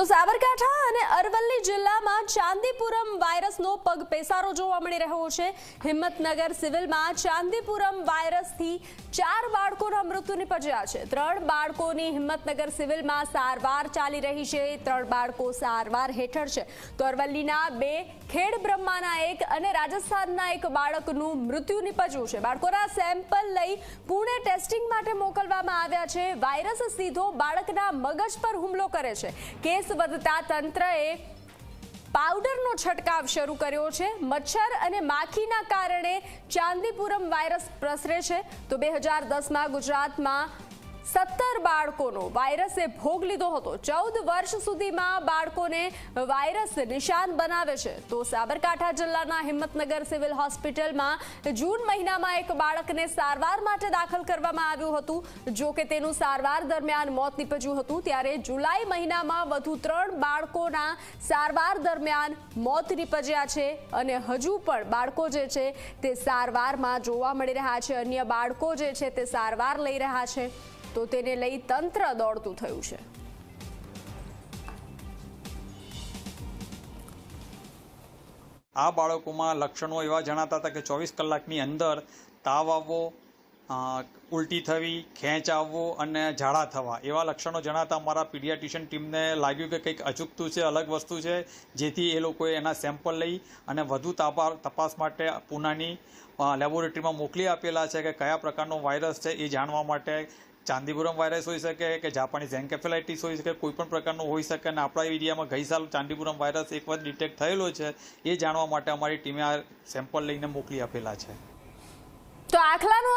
તો સાબરકાંઠા અને અરવલ્લી જિલ્લામાં ચાંદીપુરમ વાયરસનો પગ પેસારો જોવા મળી રહ્યો છે. હિંમતનગર સિવિલમાં ચાંદીપુરમ વાયરસથી ચાર બાળકોના મૃત્યુ નિપજ્યા છે. ત્રણ બાળકોની હિંમતનગર સિવિલમાં સારવાર ચાલી રહી છે. ત્રણ બાળકો સારવાર હેઠળ છે. તો અરવલ્લીના બે ખેડ બ્રહ્માના એક અને રાજસ્થાનના એક બાળકનું મૃત્યુ નિપજ્યું છે. બાળકોના સેમ્પલ લઈ પુણે ટેસ્ટિંગ માટે મોકલવામાં આવ્યા છે. વાયરસ સીધો બાળકના મગજ પર હુમલો કરે છે. કેસ વધતા તંત્રએ પાવડરનો છંટકાવ શરૂ કર્યો છે. મચ્છર અને માખીના કારણે ચાંદીપુરમ વાયરસ પ્રસરે છે. તો બે હજાર દસમાં ગુજરાતમાં સત્તર બાળકોનો વાયરસે ભોગ લીધો હતો. ચૌદ વર્ષ સુધીમાં બાળકોને વાયરસ નિશાન બનાવે છે. તો સાબરકાંઠા જિલ્લાના હિંમતનગર સિવિલ હોસ્પિટલમાં જૂન મહિનામાં એક બાળકને સારવાર માટે દાખલ કરવામાં આવ્યું હતું. જો કે તેનું સારવાર દરમિયાન મોત નીપજ્યું હતું. ત્યારે જુલાઈ મહિનામાં વધુ ત્રણ બાળકોના સારવાર દરમિયાન મોત નીપજ્યા છે અને હજુ પણ બાળકો જે છે તે સારવારમાં જોવા મળી રહ્યા છે. અન્ય બાળકો જે છે તે સારવાર લઈ રહ્યા છે. તો તેને લઈ તંત્ર દોડતું થયું છે. આ બાળકોમાં લક્ષણો એવા જણાતા હતા કે ચોવીસ કલાકની અંદર તાવ આવવો ઉલટી થવી, ખેંચ આવવો અને ઝાડા થવા. એવા લક્ષણો જણાતા અમારા પીડિયાટ્રિશિયન ટીમને લાગ્યું કે કંઈક અચૂકતું છે, અલગ વસ્તુ છે, જેથી એ લોકોએ એના સેમ્પલ લઈ અને વધુ તાપા, તપાસ માટે પૂનાની લેબોરેટરીમાં મોકલી આપેલા છે કે કયા પ્રકારનો વાયરસ છે એ જાણવા માટે ચાંદીપુરમ વાયરસ હોઈ શકે કે જાપાનીઝ એન્કેફેલાઇટીસ હોઈ શકે, કોઈ પણ પ્રકારનું હોઈ શકે અને આપણા એરિયામાં ગઈ સાલ ચાંદીપુરમ વાયરસ એક વખત ડિટેક્ટ થયેલો છે એ જાણવા માટે અમારી ટીમે આ સેમ્પલ લઈને મોકલી આપેલા છે. તો આખલાનું